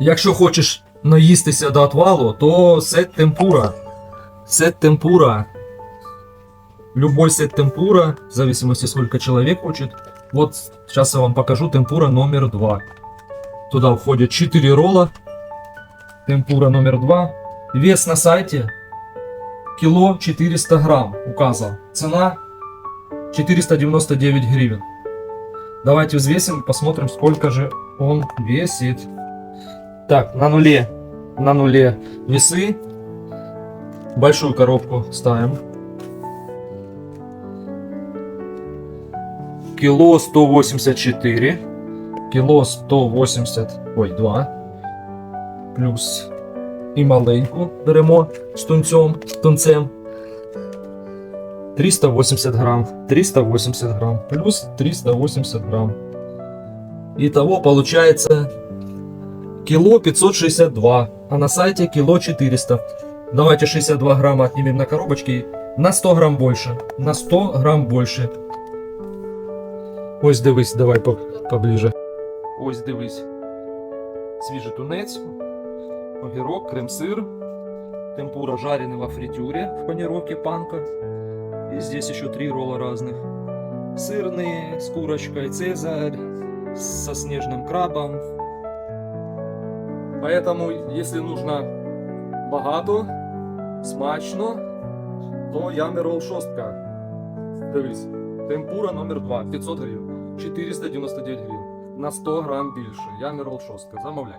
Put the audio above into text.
Якщо хочеш наїстися до отвалу, то сет темпура. Сет темпура. Любой сет темпура, в зависимости сколько человек хочет. Вот сейчас я вам покажу темпура номер 2. Туда входит 4 ролла. Темпура номер 2. Вес на сайте кило 400 грамм указан. Цена 499 гривен. Давайте взвесим, посмотрим, сколько же он весит. Так, на нуле, на нуле весы. Большую коробку ставим. Кило 184. Кило 180, ой, 2. Плюс і маленьку беремо з тунцем, тунцем. 380 грамм, 380 грамм, плюс 380 грамм. Итого получается кило 562, а на сайте кило 400. Давайте 62 грамма отнимем на коробочке, на 100 грамм больше, на 100 грамм больше. Ось дивись, давай по- поближе. Ось дивись. Свіжий тунець, огірок, крем-сыр, темпура жареный во фритюре в панировке панка. И здесь еще три ролла разных. Сырные, с курочкой, цезарь, со снежным крабом. Поэтому, если нужно багато, смачно, то ями ролл шостка. Дивись, темпура номер 2, 500 гривень, 499 гривень. На 100 грам більше. Ями ролл шостка. Замовляй.